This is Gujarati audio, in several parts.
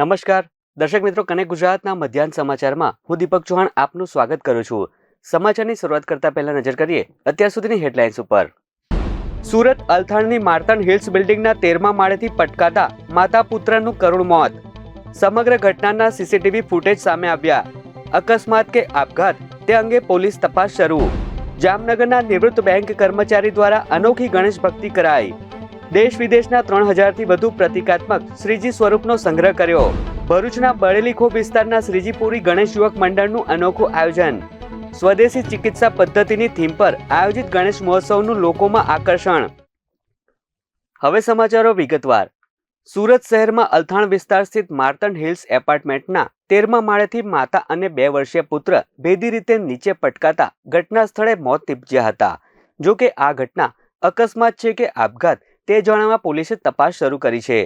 નમસ્કાર. દર્શક મિત્રો કનેક્ટ ગુજરાતના મધ્યાહન સમાચારમાં હું દીપક ચૌહાણ આપનું સ્વાગત કરું છું. સમાચારની શરૂઆત કરતા પહેલા નજર કરીએ, અત્યાર સુધીની હેડલાઇન્સ ઉપર. સુરત અલથાણની માર્તન હિલ્સ બિલ્ડિંગના તેરમા માળેથી પટકાતા માતા પુત્રનું કરુણ મોત. સમગ્ર ઘટનાના સીસીટીવી ફૂટેજ સામે આવ્યા. અકસ્માત કે આપઘાત, તે અંગે પોલીસ તપાસ શરૂ. જામનગરના નિવૃત્ત બેંક કર્મચારી દ્વારા અનોખી ગણેશ ભક્તિ કરાઈ. દેશ વિદેશના ત્રણ હજારથી વધુ પ્રતિકાત્મક શ્રીજી સ્વરૂપનો સંગ્રહ કર્યો. ભરૂચના બળેલી ખોબ વિસ્તારના શ્રીજીપુરી ગણેશ યુવક મંડળનું અનોખું આયોજન. સ્વદેશી ચિકિત્સા પદ્ધતિની થીમ પર આયોજિત ગણેશ મહોત્સવનું લોકોમાં આકર્ષણ. હવે સમાચારો વિગતવાર. સુરત શહેરમાં અલથાણ વિસ્તાર સ્થિત માર્તન હિલ્સ એપાર્ટમેન્ટના તેરમા માળેથી માતા અને બે વર્ષીય પુત્ર ભેદી રીતે નીચે પટકાતા ઘટના સ્થળે મોત નીપજ્યા હતા. જો કે આ ઘટના અકસ્માત છે કે આપઘાત તે જાણવા પોલીસે તપાસ શરૂ કરી છે.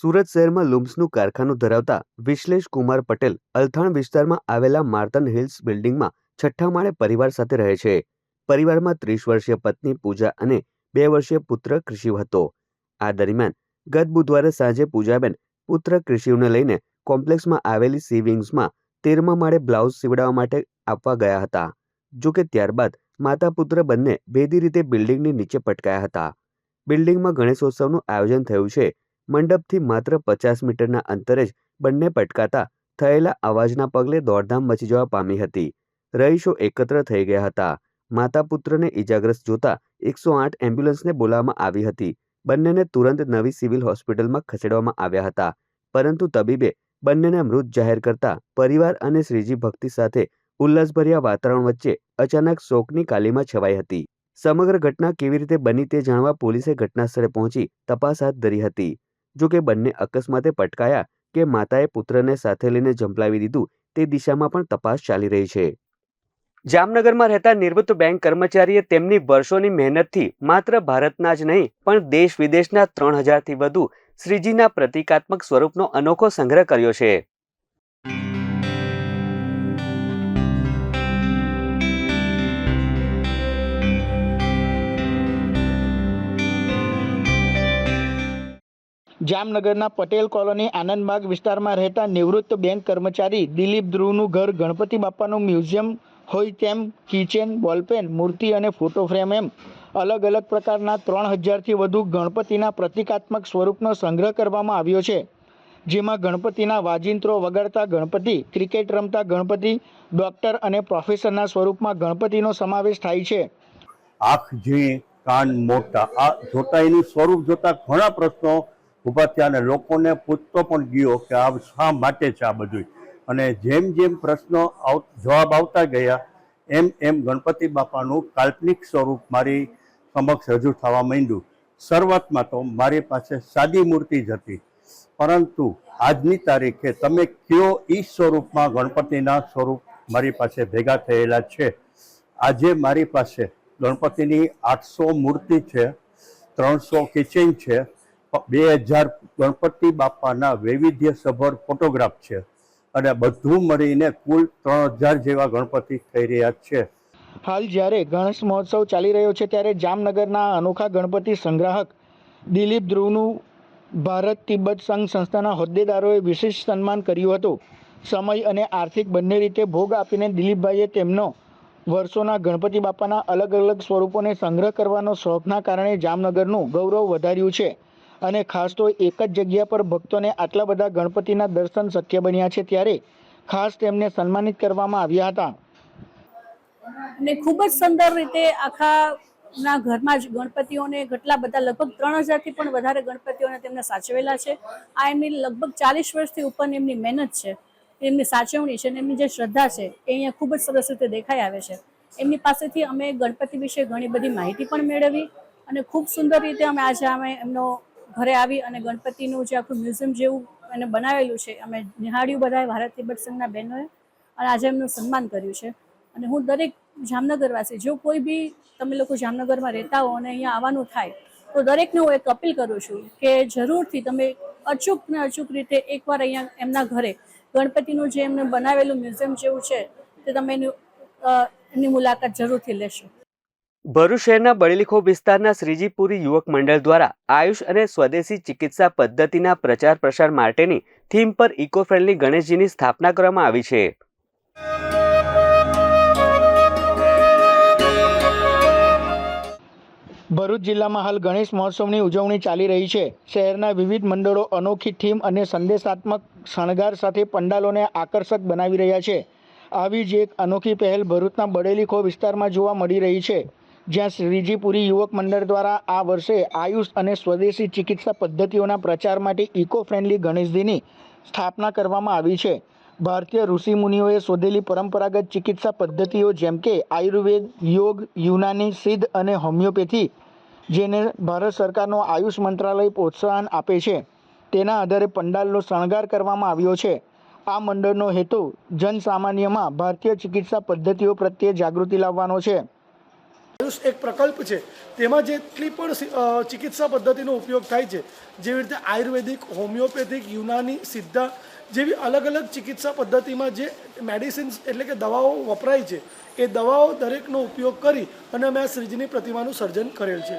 સુરત શહેરમાં લુમ્સનું કારખાનું ધરાવતા વિશ્લેષ કુમાર પટેલ અલથાણ વિસ્તારમાં આવેલા માર્તન હિલ્સ બિલ્ડિંગમાં છઠ્ઠા માળે પરિવાર સાથે રહે છે. પરિવારમાં ત્રીસ વર્ષીય પત્ની પૂજા અને બે વર્ષીય પુત્ર કૃષિવ હતો. આ દરમિયાન ગત બુધવારે સાંજે પૂજાબેન પુત્ર કૃષિવને લઈને કોમ્પ્લેક્સમાં આવેલી સિવિંગ્સમાં તેરમા માળે બ્લાઉઝ સીવડાવવા માટે આપવા ગયા હતા. જો કે ત્યારબાદ માતા પુત્ર બંને ભેદી રીતે બિલ્ડિંગની નીચે પટકાયા હતા. બિલ્ડિંગમાં ગણેશોત્સવનું આયોજન થયું છે. મંડપથી માત્ર પચાસ મીટરના અંતરે જ બંને પટકાતા થયેલા અવાજના પગલે દોડધામ મચી જવા પામી હતી. રહીશો એકત્ર થઈ ગયા હતા. માતા પુત્રને ઇજાગ્રસ્ત જોતા એકસો આઠ એમ્બ્યુલન્સને બોલાવવામાં આવી હતી. બંનેને તુરંત નવી સિવિલ હોસ્પિટલમાં ખસેડવામાં આવ્યા હતા. પરંતુ તબીબે બંનેને મૃત જાહેર કરતા પરિવાર અને શ્રીજી ભક્તિ સાથે ઉલ્લાસભર્યા વાતાવરણ વચ્ચે અચાનક શોકની કાલીમાં છવાઈ હતી. સમગ્ર ઘટના કેવી રીતે બની તે જાણવા પોલીસે ઘટનાસ્થળે પહોંચી તપાસ હાથ ધરી હતી. જો કે બંને અકસ્માતે પટકાયા કે માતાએ પુત્રને સાથે લઈને ઝંપલાવી દીધું તે દિશામાં પણ તપાસ ચાલી રહી છે. જામનગરમાં રહેતા નિવૃત્ત બેંક કર્મચારીએ તેમની વર્ષોની મહેનતથી માત્ર ભારતના જ નહીં પણ દેશ વિદેશના ત્રણ હજારથી વધુ શ્રીજીના પ્રતિકાત્મક સ્વરૂપનો અનોખો સંગ્રહ કર્યો છે. જામનગરના પટેલ કોલોની આનંદબાગ વિસ્તારમાં રહેતા નિવૃત્ત બેંક કર્મચારી દિલીપ ધ્રુવનું ઘર ગણપતિ બાપાનું મ્યુઝિયમ હોય તેમ, કિચેન, બોલપેન, મૂર્તિ અને ફોટો ફ્રેમ એમ અલગ અલગ પ્રકારના ત્રણ હજારથી વધુ ગણપતિના પ્રતિકાત્મક સ્વરૂપનો સંગ્રહ કરવામાં આવ્યો છે. જેમાં ગણપતિના વાજિંત્રો વગાડતા ગણપતિ, ક્રિકેટ રમતા ગણપતિ, ડોક્ટર અને પ્રોફેસરના સ્વરૂપમાં ગણપતિનો સમાવેશ થાય છે. આંખ, ઝીણી, કાન, મોટા, આ જોતા એનું સ્વરૂપ જોતા ઘણા પ્રશ્નો ઊભા થયા અને લોકોને પૂછતો પણ ગયો કે આ શા માટે છે આ બધું અને જેમ જેમ પ્રશ્નો જવાબ આવતા ગયા, એમ એમ ગણપતિ બાપાનું કાલ્પનિક સ્વરૂપ મારી સમક્ષ રજૂ થવા માંડ્યું. શરૂઆતમાં તો મારી પાસે સાદી મૂર્તિ જ હતી. પરંતુ આજની તારીખે તમે કયો ઈ સ્વરૂપમાં ગણપતિના સ્વરૂપ મારી પાસે ભેગા થયેલા છે? આજે મારી પાસે ગણપતિની આઠસો મૂર્તિ છે, ત્રણસો કિચન છે, બે હજાર ગણપતિ બાપાના વૈવિધ્યસભર ફોટોગ્રાફ છે. અને બધું મળીને કુલ ત્રણ હજાર જેવા ગણપતિ થઈ રહ્યા છે. હાલ જ્યારે ગણેશ મહોત્સવ ચાલી રહ્યો છે ત્યારે જામનગરના અનોખા ગણપતિ સંગ્રાહક દિલીપ ધ્રુવનું ભારત તિબ્બત સંઘ સંસ્થાના હોદ્દેદારોએ વિશેષ સન્માન કર્યું હતું. સમય અને આર્થિક બંને રીતે ભોગ આપીને દિલીપભાઈએ તેમનો વર્ષોના ગણપતિ બાપાના અલગ અલગ સ્વરૂપોને સંગ્રહ કરવાનો શોખના કારણે જામનગરનું ગૌરવ વધાર્યું છે. અને ખાસ તો એક જ જગ્યા પર ભક્તોને આટલા બધા ગણપતિના દર્શન શક્ય બન્યા છે ત્યારે ખાસ તેમને સન્માનિત કરવામાં આવ્યા હતા. અને ખૂબ જ સુંદર રીતે આખા ના ઘરમાં જ ગણપતિઓને કેટલા બધા લગભગ ત્રણ હજારથી પણ વધારે ગણપતિઓને તેમને સાચવેલા છે. આ એમની લગભગ ચાલીસ વર્ષથી ઉપરની એમની મહેનત છે. એમની સાચવણી છે અને એમની જે શ્રદ્ધા છે એ અહીંયા ખૂબ જ સરસ રીતે દેખાઈ આવે છે. એમની પાસેથી અમે ગણપતિ વિશે ઘણી બધી માહિતી પણ મેળવી અને ખૂબ સુંદર રીતે અમે આજે અમે એમનો ઘરે આવી અને ગણપતિનું જે આખું મ્યુઝિયમ જેવું એને બનાવેલું છે, અમે નિહાળ્યું બધાએ, ભારત તિબ્બત સંઘના બહેનોએ અને આજે એમનું સન્માન કર્યું છે. અને હું દરેક જામનગરવાસી, જો કોઈ બી તમે લોકો જામનગરમાં રહેતા હો અને અહીંયા આવવાનું થાય, તો દરેકને હું એક અપીલ કરું છું કે જરૂરથી તમે અચૂક ને અચૂક રીતે એકવાર અહીંયા એમના ઘરે ગણપતિનું જે એમને બનાવેલું મ્યુઝિયમ જેવું છે, તે તમે એનું એની મુલાકાત જરૂરથી લેશો. ભરૂચ શહેરના બળીલીખો વિસ્તારના શ્રીજીપુરી યુવક મંડળ દ્વારા આયુષ અને સ્વદેશી ચિકિત્સા પદ્ધતિના પ્રચાર પ્રસાર માટેની થીમ પર ઇકો ફ્રેન્ડલી ગણેશજીની સ્થાપના કરવામાં આવી છે. ભરૂચ જિલ્લામાં હાલ ગણેશ મહોત્સવની ઉજવણી ચાલી રહી છે. શહેરના વિવિધ મંડળો અનોખી થીમ અને સંદેશાત્મક શણગાર સાથે પંડાલોને આકર્ષક બનાવી રહ્યા છે. આવી જ એક અનોખી પહેલ ભરૂચના બડેલીખો વિસ્તારમાં જોવા મળી રહી છે, જ્યાં શ્રીજીપુરી યુવક મંડળ દ્વારા આ વર્ષે આયુષ અને સ્વદેશી ચિકિત્સા પદ્ધતિઓના પ્રચાર માટે ઇકો ફ્રેન્ડલી ગણેશજીની સ્થાપના કરવામાં આવી છે. ભારતીય ઋષિમુનિઓએ શોધેલી પરંપરાગત ચિકિત્સા પદ્ધતિઓ જેમ કે આયુર્વેદ, યોગ, યુનાની, સિદ્ધ અને હોમિયોપેથી, જેને ભારત સરકારનો આયુષ મંત્રાલય પ્રોત્સાહન આપે છે, તેના આધારે પંડાલનો શણગાર કરવામાં આવ્યો છે. આ મંડળનો હેતુ જનસામાન્યમાં ભારતીય ચિકિત્સા પદ્ધતિઓ પ્રત્યે જાગૃતિ લાવવાનો છે. એક પ્રકલ્પ છે. તેમાં જેટલી પણ ચિકિત્સા પદ્ધતિનો ઉપયોગ થાય છે, જેવી રીતે આયુર્વેદિક, હોમિયોપેથિક, યુનાની, સિદ્ધા જેવી અલગ અલગ ચિકિત્સા પદ્ધતિમાં જે મેડિસિન્સ એટલે કે દવાઓ વપરાય છે, એ દવાઓ દરેકનો ઉપયોગ કરી અને અમે આ શ્રીજીની પ્રતિમાનું સર્જન કરેલ છે.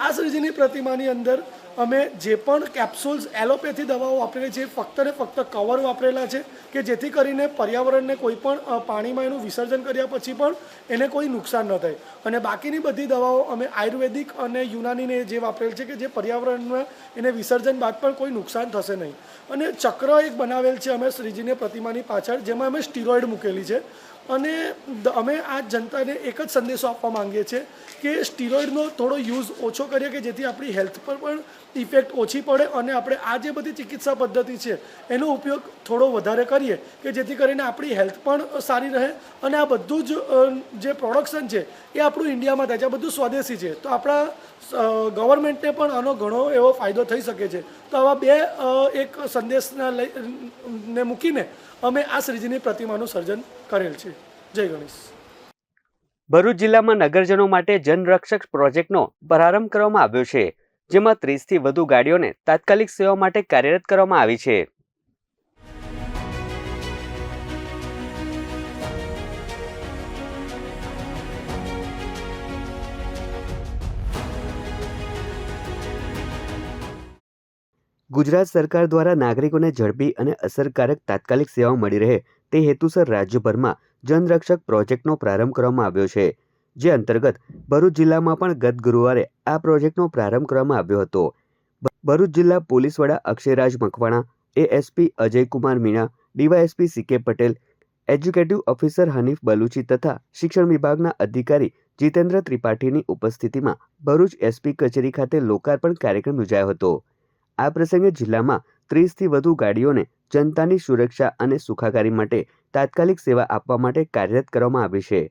આ શ્રીજીની પ્રતિમાની અંદર અમે જે પણ કેપ્સ્યુલ્સ એલોપેથી દવાઓ વાપરેલી છે એ ફક્ત ને ફક્ત કવર વાપરેલા છે કે જેથી કરીને પર્યાવરણને કોઈ પણ પાણીમાં એનું વિસર્જન કર્યા પછી પણ એને કોઈ નુકસાન ન થાય. અને બાકીની બધી દવાઓ અમે આયુર્વેદિક અને યુનાનીને જે વાપરેલ છે કે જે પર્યાવરણમાં એને વિસર્જન બાદ પણ કોઈ નુકસાન થશે નહીં. અને ચક્ર એક બનાવેલ છે અમે શ્રીજીની પ્રતિમાની પાછળ, જેમાં અમે સ્ટીરોઇડ મૂકેલી છે. અને અમે આ જનતાને એક જ સંદેશો આપવા માંગીએ છીએ કે સ્ટીરોઇડનો થોડો યુઝ ઓછો કરીએ કે જેથી આપણી હેલ્થ પર પણ ઇફેક્ટ ઓછી પડે અને આપણે આ જે બધી ચિકિત્સા પદ્ધતિ છે, એનો ઉપયોગ થોડો વધારે કરીએ કે જેથી કરીને આપણી હેલ્થ પણ સારી રહે અને આ બધું જ જે પ્રોડક્શન છે, એ આપણું ઇન્ડિયામાં થાય છે. આ બધું સ્વદેશી છે. તો આપણા ગવર્મેન્ટને પણ આનો ઘણો એવો ફાયદો થઈ શકે છે. તો આવા બે એક સંદેશના લઈ ને મૂકીને અમે આ શ્રીજીની પ્રતિમાનું સર્જન કરેલ છે. જય ગણેશ. ભરૂચ જિલ્લામાં નગરજનો માટે જનરક્ષક પ્રોજેક્ટનો પ્રારંભ કરવામાં આવ્યો છે, જેમાં ત્રીસથી વધુ ગાડીઓને તાત્કાલિક સેવા માટે કાર્યરત કરવામાં આવી છે. ગુજરાત સરકાર દ્વારા નાગરિકોને ઝડપી અને અસરકારક તાત્કાલિક સેવાઓ મળી રહે તે હેતુસર રાજ્યભરમાં જનરક્ષક પ્રોજેક્ટનો પ્રારંભ કરવામાં આવ્યો છે, જે અંતર્ગત ભરૂચ જિલ્લામાં પણ ગત ગુરુવારે આ પ્રોજેક્ટનો પ્રારંભ કરવામાં આવ્યો હતો. ભરૂચ જિલ્લા પોલીસ વડા Akshayraj Makwana, ASP Ajaykumar Meena, DYSP CK Patel, executive officer Hanif Baluchi તથા શિક્ષણ વિભાગના અધિકારી જીતેન્દ્ર ત્રિપાઠીની ઉપસ્થિતિમાં ભરૂચ એસપી કચેરી ખાતે લોકાર્પણ કાર્યક્રમ યોજાયો હતો. આ પ્રસંગે જિલ્લામાં ત્રીસથી વધુ ગાડીઓને જનતાની સુરક્ષા અને સુખાકારી માટે તાત્કાલિક સેવા આપવા માટે કાર્યરત કરવામાં આવી છે.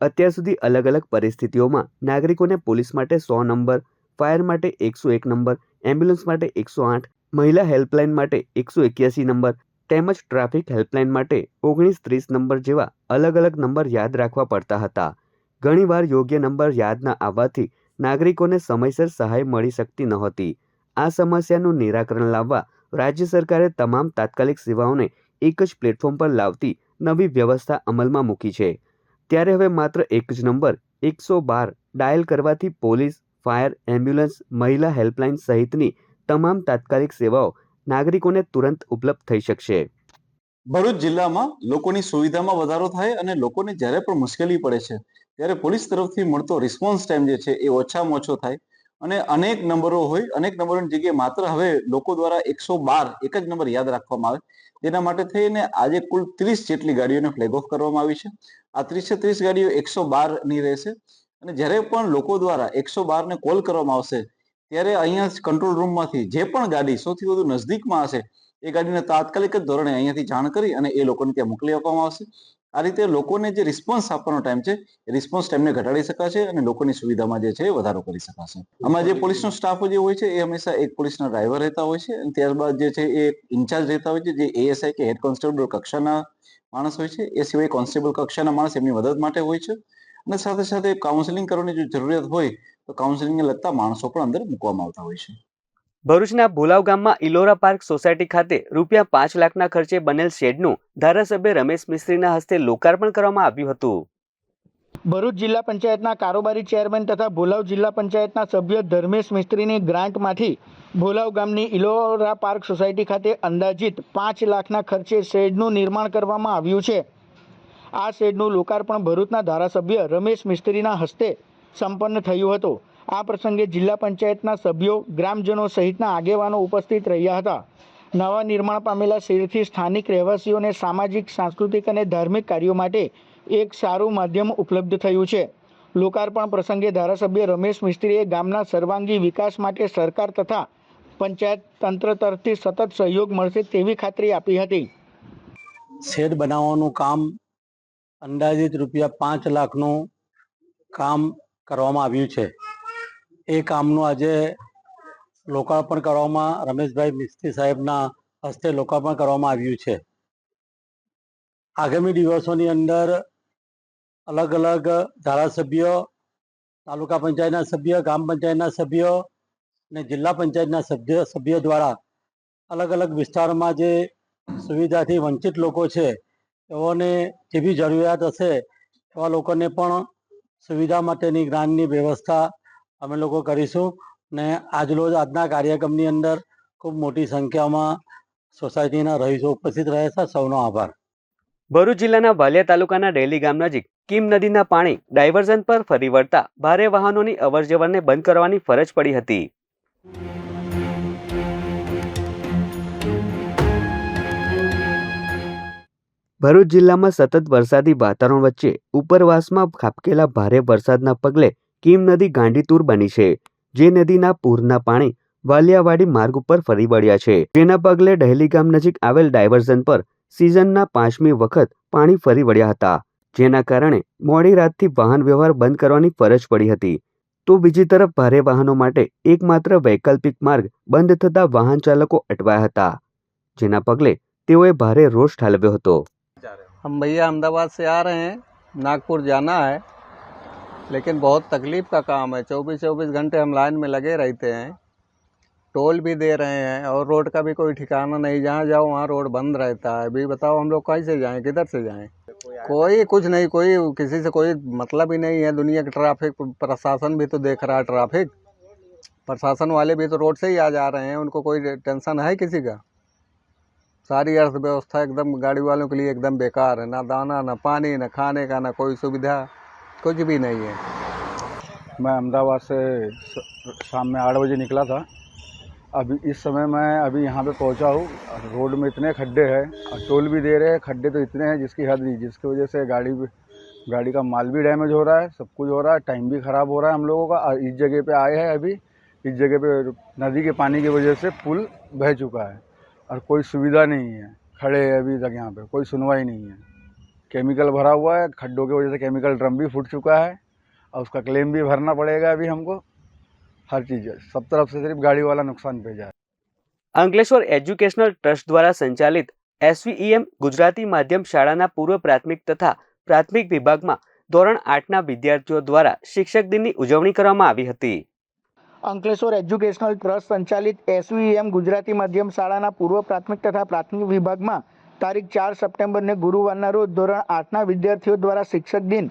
અત્યાર સુધી અલગ અલગ પરિસ્થિતિઓમાં નાગરિકોને પોલીસ માટે સો નંબર, ફાયર માટે એકસો એક નંબર, એમ્બ્યુલન્સ માટે એકસો આઠ, મહિલા હેલ્પલાઇન માટે એકસો એક્યાસી નંબર, તેમજ ટ્રાફિક હેલ્પલાઇન માટે ઓગણીસ ત્રીસ નંબર જેવા અલગ અલગ નંબર યાદ રાખવા પડતા હતા. ઘણીવાર યોગ્ય નંબર યાદ ન આવવાથી નાગરિકોને સમયસર સહાય મળી શકતી નહોતી આ સમસ્યાનું નિરાકરણ લાવવા રાજ્ય સરકારે તમામ તાત્કાલિક સેવાઓને એક જ પ્લેટફોર્મ પર લાવતી નવી વ્યવસ્થા અમલમાં મૂકી છે. ત્યારે હવે માત્ર એક જ નંબર, એકસો બાર, ડાયલ કરવાથી પોલીસ, ફાયર, એમ્બ્યુલન્સ, મહિલા હેલ્પલાઇન સહિતની તમામ તાત્કાલિક સેવાઓ નાગરિકોને તુરંત ઉપલબ્ધ થઈ શકશે. ભરૂચ જિલ્લામાં લોકોની સુવિધામાં વધારો થાય અને લોકોને જ્યારે પણ મુશ્કેલી પડે છે, ત્યારે પોલીસ તરફથી મળતો રિસ્પોન્સ ટાઈમ જે છે એ ઓછામાં ઓછો થાય. અને અનેક નંબરો હોય, અનેક નંબરોની જગ્યાએ માત્ર હવે લોકો દ્વારા એકસો બાર એક જ નંબર યાદ રાખવામાં આવે. તેના માટે થઈને આજે કુલ ત્રીસ જેટલી ગાડીઓને ફ્લેગ ઓફ કરવામાં આવી છે. આ ત્રીસે ત્રીસ ગાડીઓ એકસો બારની રહેશે. અને જ્યારે પણ લોકો દ્વારા એકસો બારને કોલ કરવામાં આવશે, ત્યારે અહીંયા કંટ્રોલ રૂમમાંથી જે પણ ગાડી સૌથી વધુ નજદીકમાં હશે, એ ગાડીને તાત્કાલિક જ ધોરણે અહીંયાથી જાણ કરી અને એ લોકોને ત્યાં મોકલી આપવામાં આવશે. આ રીતે લોકોને જે રિસ્પોન્સ આપવાનો ટાઈમ છે, એ રિસ્પોન્સ ટાઈમને ઘટાડી શકાશે અને લોકોની સુવિધામાં જે છે એ વધારો કરી શકાશે. આમાં જે પોલીસનો સ્ટાફ જે હોય છે, એ હંમેશા એક પોલીસના ડ્રાઈવર રહેતા હોય છે અને ત્યારબાદ જે છે એ ઇન્ચાર્જ રહેતા હોય છે, જે એએસઆઈ કે હેડ કોન્સ્ટેબલ કક્ષાના માણસ હોય છે, એ સિવાય કોન્સ્ટેબલ કક્ષાના માણસ એમની મદદ માટે હોય છે. અને સાથે સાથે કાઉન્સેલિંગ કરવાની જો જરૂરિયાત હોય, તો કાઉન્સેલિંગને લગતા માણસો પણ અંદર મૂકવામાં આવતા હોય છે. ભરૂચના ભુલાવ ગામમાં ઇલોરા પાર્ક સોસાયટી ખાતે રૂપિયા પાંચ લાખના ખર્ચે બનેલ શેડનું ધારાસભ્ય રમેશ મિસ્ત્રીના હસ્તે લોકાર્પણ કરવામાં આવ્યું હતું. ભરૂચ જિલ્લા પંચાયતના કારોબારી ચેરમેન તથા ભોલાવ જિલ્લા પંચાયતના સભ્ય ધર્મેશ મિસ્ત્રીની ગ્રાન્ટમાંથી ભોલાવ ગામની ઇલોરા પાર્ક સોસાયટી ખાતે અંદાજિત પાંચ લાખના ખર્ચે શેડનું નિર્માણ કરવામાં આવ્યું છે. આ શેડનું લોકાર્પણ ભરૂચના ધારાસભ્ય રમેશ મિસ્ત્રીના હસ્તે સંપન્ન થયું હતું. આ પ્રસંગે જિલ્લા પંચાયતના સભ્યો, ગ્રામજનો સહિતના આગેવાનો ઉપસ્થિત રહ્યા હતા. નવા નિર્માણ પામેલા શહેરથી સ્થાનિક રહેવાસીઓને સામાજિક, સાંસ્કૃતિક અને ધાર્મિક કાર્યો માટે એક સારું માધ્યમ ઉપલબ્ધ થયું છે. લોકાર્પણ પ્રસંગે ધારાસભ્ય રમેશ મિસ્ત્રીએ ગામના સર્વાંગી વિકાસ માટે સરકાર તથા પંચાયત તંત્ર તરફથી સતત સહયોગ મળશે તેવી ખાતરી આપી હતી. શેડ બનાવવાનું કામ અંદાજિત રૂપિયા પાંચ લાખનું કામ કરવામાં આવ્યું છે. એ કામનું આજે લોકાર્પણ કરવામાં રમેશભાઈ મિસ્ત્રી સાહેબના હસ્તે લોકાર્પણ કરવામાં આવ્યું છે. આગામી દિવસોની અંદર અલગ અલગ ધારાસભ્યો, તાલુકા પંચાયતના સભ્ય ગ્રામ પંચાયતના સભ્યો અને જિલ્લા પંચાયતના સભ્ય, સભ્યો દ્વારા અલગ અલગ વિસ્તારમાં જે સુવિધાથી વંચિત લોકો છે, તેઓને જે બી જરૂરિયાત હશે, એવા લોકોને પણ સુવિધા માટેની જ્ઞાનની વ્યવસ્થા અમે લોકો કરીશું ને આજરોજ આજના કાર્યક્રમની અંદર ખૂબ મોટી સંખ્યામાં સોસાયટીના રહીશો ઉપસ્થિત રહ્યા છે. સૌનો આભાર. ભરૂચ જિલ્લાના વાલિયા તાલુકાના ડેલી ગામ નજીક કિમ નદીના પાણી ડાયવર્ઝન પર ફરી વળતા ભારે વાહનોની અવરજવરને બંધ કરવાની ફરજ પડી હતી. ભરૂચ જિલ્લામાં સતત વરસાદી વાતાવરણ વચ્ચે ઉપરવાસમાં ખાબકેલા ભારે વરસાદના પગલે કીમ નદી ગાંડીતુર બની છે, જે નદીના પૂરના પાણી વાલિયાવાડી માર્ગ ઉપર ફરી વળ્યા છે. જેના પગલે ડહેલી ગામ નજીક આવેલ ડાયવર્ઝન પર સિઝનના પાંચમી વખત પાણી ફરી વળ્યા હતા. જેના કારણે મોડી રાતથી વાહન વ્યવહાર બંધ કરવાની ફરજ પડી હતી. તો બીજી તરફ ભારે વાહનો માટે એકમાત્ર વૈકલ્પિક માર્ગ બંધ થતા વાહન ચાલકો અટવાયા હતા, જેના પગલે તેઓએ ભારે રોષ ઠાલવ્યો હતો. હમ ભૈયા અમદાવાદ સે આ રહે નાગપુર જાના હૈ लेकिन बहुत तकलीफ़ का काम है। चौबीस चौबीस घंटे हम लाइन में लगे रहते हैं। टोल भी दे रहे हैं और रोड का भी कोई ठिकाना नहीं। जहाँ जाओ, वहाँ रोड बंद रहता है। अभी बताओ, हम लोग कैसे जाएँ? किधर से जाएँ? कोई कुछ नहीं, कोई किसी से कोई मतलब ही नहीं है। दुनिया की ट्रैफ़िक प्रशासन भी तो देख रहा है ट्रैफ़िक। प्रशासन वाले भी तो रोड से ही आ जा रहे हैं। उनको कोई टेंशन है किसी का? सारी अर्थव्यवस्था एकदम गाड़ी वालों के लिए एकदम बेकार है। ना दाना, ना पानी, ना खाने का, ना कोई सुविधा। कुछ भी नहीं है। मैं अहमदाबाद से शाम में आठ बजे निकला था। अभी इस समय मैं अभी यहाँ पे पहुँचा हूँ। रोड में इतने खड्डे हैं, और टोल भी दे रहे हैं, खड्डे तो इतने हैं जिसकी हद नहीं, जिसकी वजह से गाड़ी भी, गाड़ी का माल भी डैमेज हो रहा है, सब कुछ हो रहा है, टाइम भी ख़राब हो रहा है हम लोगों का, और इस जगह पे आए हैं अभी। इस जगह पे नदी के पानी की वजह से पुल बह चुका है, और कोई सुविधा नहीं है। खड़े हैं अभी तक यहाँ पर कोई सुनवाई नहीं है। केमिकल भरा हुआ है खड्डों की वजह से केमिकल ड्रम भी फूट चुका है और उसका क्लेम भी भरना पड़ेगा अभी हमको हर चीज़ है सब तरफ से सिर्फ गाड़ी वाला नुकसान पे जा रहा है અંકલેશ્વર એજ્યુકેશનલ ટ્રસ્ટ દ્વારા સંચાલિત એસવીઈએમ ગુજરાતી માધ્યમ શાળાના પૂર્વ પ્રાથમિક તથા પ્રાથમિક વિભાગમાં ધોરણ આઠના વિદ્યાર્થીઓ દ્વારા શિક્ષક દિનની ઉજવણી કરવામાં આવી હતી અંકલેશ્વર એજ્યુકેશનલ ટ્રસ્ટ સંચાલિત એસવીએમ ગુજરાતી માધ્યમ શાળાના પૂર્વ પ્રાથમિક તથા પ્રાથમિક વિભાગમાં તારીખ ચાર સપ્ટેમ્બરને ગુરુવારના રોજ ધોરણ આઠના વિદ્યાર્થીઓ દ્વારા શિક્ષક દિન.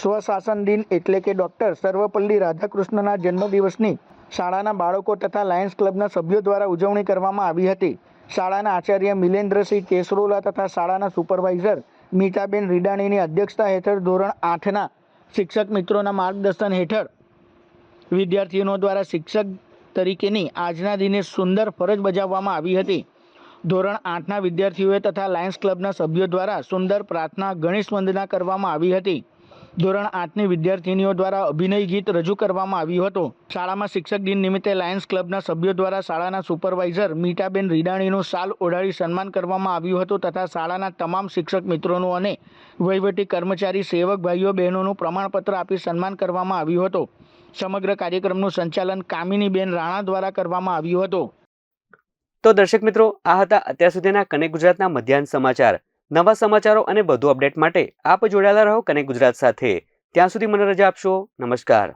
સ્વશાસન દિન એટલે કે ડૉક્ટર સર્વપલ્લી રાધાકૃષ્ણના જન્મદિવસની શાળાના બાળકો તથા લાયન્સ ક્લબના સભ્યો દ્વારા ઉજવણી કરવામાં આવી હતી. શાળાના આચાર્ય મિલેન્દ્રસિંહ કેસરોલા તથા શાળાના સુપરવાઇઝર મીતાબેન રીડાણીની અધ્યક્ષતા હેઠળ ધોરણ આઠના શિક્ષક મિત્રોના માર્ગદર્શન હેઠળ વિદ્યાર્થીઓ દ્વારા શિક્ષક તરીકેની આજના દિને સુંદર ફરજ બજાવવામાં આવી હતી. ધોરણ આઠના વિદ્યાર્થીઓએ તથા લાયન્સ ક્લબના સભ્યો દ્વારા સુંદર પ્રાર્થના ગણેશ વંદના કરવામાં આવી હતી. ધોરણ આઠની વિદ્યાર્થીનીઓ દ્વારા અભિનય ગીત રજૂ કરવામાં આવ્યું હતું. શાળામાં શિક્ષક દિન નિમિત્તે લાયન્સ ક્લબના સભ્યો દ્વારા શાળાના સુપરવાઇઝર મીટાબેન રીડાણીનું શાલ ઓઢાડી સન્માન કરવામાં આવ્યું હતું તથા શાળાના તમામ શિક્ષક મિત્રોનું અને વહીવટી કર્મચારી, સેવક ભાઈઓ, બહેનોનું પ્રમાણપત્ર આપી સન્માન કરવામાં આવ્યું હતું. સમગ્ર કાર્યક્રમનું સંચાલન કામિનીબેન રાણા દ્વારા કરવામાં આવ્યું હતું. તો દર્શક મિત્રો, આ હતા અત્યાર સુધીના કનેક્ટ ગુજરાતના મધ્યાહન સમાચાર. નવા સમાચારો અને વધુ અપડેટ માટે આપ જોડાયેલા રહો કનેક્ટ ગુજરાત સાથે. ત્યાં સુધી મને રજા આપશો. નમસ્કાર.